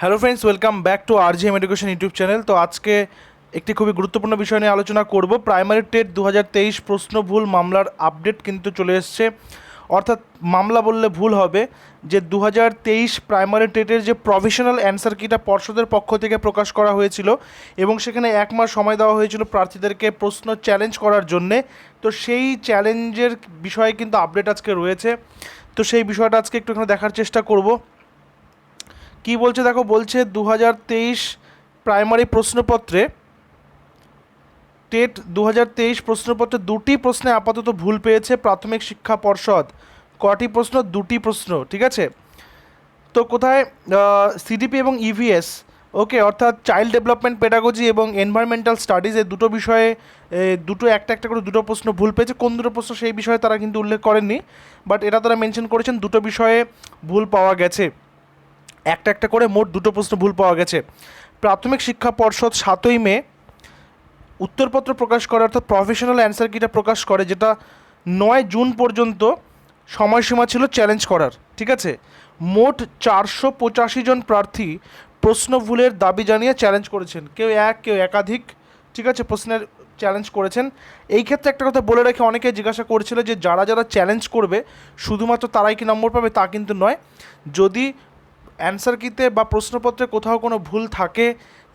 Hello friends welcome back to R GM education YouTube channel তো আজকে একটি খুবই গুরুত্বপূর্ণ বিষয় নিয়ে আলোচনা করব। প্রাইমারি টেট দু হাজার তেইশ প্রশ্ন ভুল মামলার আপডেট কিন্তু চলে এসছে। অর্থাৎ মামলা বললে ভুল হবে যে দু হাজার তেইশ প্রাইমারি টেটের যে প্রফেশনাল অ্যান্সার কিটা পর্ষদের পক্ষ থেকে প্রকাশ করা হয়েছিল এবং সেখানে এক মাস সময় দেওয়া হয়েছিল প্রার্থীদেরকে প্রশ্ন চ্যালেঞ্জ করার জন্যে। তো সেই চ্যালেঞ্জের বিষয়ে কিন্তু আপডেট আজকে রয়েছে। তো সেই বিষয়টা আজকে একটু এখানে দেখার চেষ্টা করব। কি বলছে? দেখো, বলছে দু হাজার তেইশ প্রাইমারি প্রশ্নপত্রে, টেট দু হাজার তেইশ প্রশ্নপত্রে দুটি প্রশ্নে আপাতত ভুল পেয়েছে প্রাথমিক শিক্ষা পর্ষদ। কটি প্রশ্ন? দুটি প্রশ্ন, ঠিক আছে? তো কোথায়? সিডিপি এবং ইভিএস ওকে, অর্থাৎ চাইল্ড ডেভেলপমেন্ট, পেডাগজি এবং এনভায়রনমেন্টাল স্টাডিজ এই দুটো বিষয়ে দুটো একটা একটা করে দুটো প্রশ্ন ভুল পেয়েছে। কোন দুটো প্রশ্ন সেই বিষয়ে তারা কিন্তু উল্লেখ করেননি, বাট এটা তারা মেনশন করেছেন দুটো বিষয়ে ভুল পাওয়া গেছে। একটা একটা করে মোট দুটো প্রশ্ন ভুল পাওয়া গেছে। প্রাথমিক শিক্ষা পর্ষদ সাতই মে উত্তরপত্র প্রকাশ করে, অর্থাৎ প্রফেশনাল অ্যান্সার কিটা প্রকাশ করে, যেটা নয় জুন পর্যন্ত সময়সীমা ছিল চ্যালেঞ্জ করার, ঠিক আছে? মোট চারশো পঁচাশি জন প্রার্থী প্রশ্ন ভুলের দাবি জানিয়ে চ্যালেঞ্জ করেছেন। কেউ এক, কেউ একাধিক, ঠিক আছে, প্রশ্নের চ্যালেঞ্জ করেছেন। এই ক্ষেত্রে একটা কথা বলে রেখে অনেকে জিজ্ঞাসা করছিল যে যারা যারা চ্যালেঞ্জ করবে, শুধুমাত্র তারাই কি নম্বর পাবে তা কিন্তু নয়। যদি অ্যান্সার কিতে বা প্রশ্নপত্রে কোথাও কোনো ভুল থাকে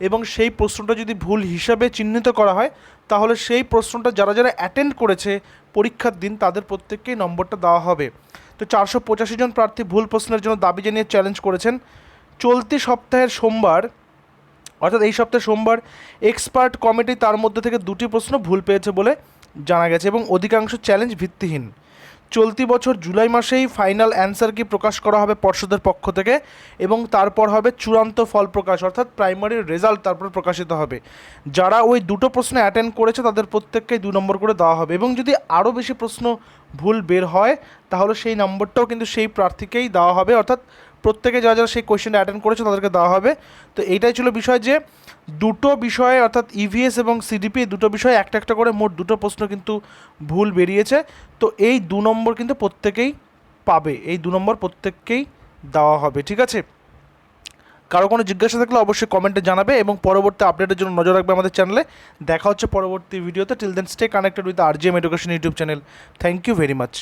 এবং সেই প্রশ্নটা যদি ভুল হিসাবে চিহ্নিত করা হয়, তাহলে সেই প্রশ্নটা যারা যারা অ্যাটেন্ড করেছে পরীক্ষার দিন, তাদের প্রত্যেককেই নম্বরটা দেওয়া হবে। তো চারশো পঁচাশি জন প্রার্থী ভুল প্রশ্নের জন্য দাবি জানিয়ে চ্যালেঞ্জ করেছেন। চলতি সপ্তাহের সোমবার, অর্থাৎ এই সপ্তাহে সোমবার এক্সপার্ট কমিটি তার মধ্যে থেকে দুটি প্রশ্ন ভুল পেয়েছে বলে জানা গেছে এবং অধিকাংশ চ্যালেঞ্জ ভিত্তিহীন। চলতি বছর জুলাই মাসেই ফাইনাল অ্যান্সার কি প্রকাশ করা হবে পর্ষদের পক্ষ থেকে এবং তারপর হবে চূড়ান্ত ফল প্রকাশ, অর্থাৎ প্রাইমারির রেজাল্ট তারপর প্রকাশিত হবে। যারা ওই দুটো প্রশ্নে অ্যাটেন্ড করেছে তাদের প্রত্যেককেই দু নম্বর করে দেওয়া হবে এবং যদি আরও বেশি প্রশ্ন ভুল বের হয়, তাহলে সেই নম্বরটাও কিন্তু সেই প্রার্থীকেই দেওয়া হবে, অর্থাৎ প্রত্যেকে যারা যারা সেই কোয়েশ্চেনটা অ্যাটেন্ড করেছে তাদেরকে দেওয়া হবে। তো এইটাই ছিল বিষয় যে দুটো বিষয়ে অর্থাৎ ইভিএস এবং সিডিপি দুটো বিষয়ে একটা একটা করে মোট দুটো প্রশ্ন কিন্তু ভুল বেরিয়েছে। তো এই দু নম্বর কিন্তু প্রত্যেকেই পাবে। এই দু নম্বর প্রত্যেককেই দেওয়া হবে, ঠিক আছে? কারও কোনো জিজ্ঞাসা থাকলে অবশ্যই কমেন্টে জানাবে এবং পরবর্তী আপডেটের জন্য নজর রাখবে আমাদের চ্যানেলে দেখা হচ্ছে পরবর্তী ভিডিওতে till then stay connected with R G M education YouTube channel thank you very much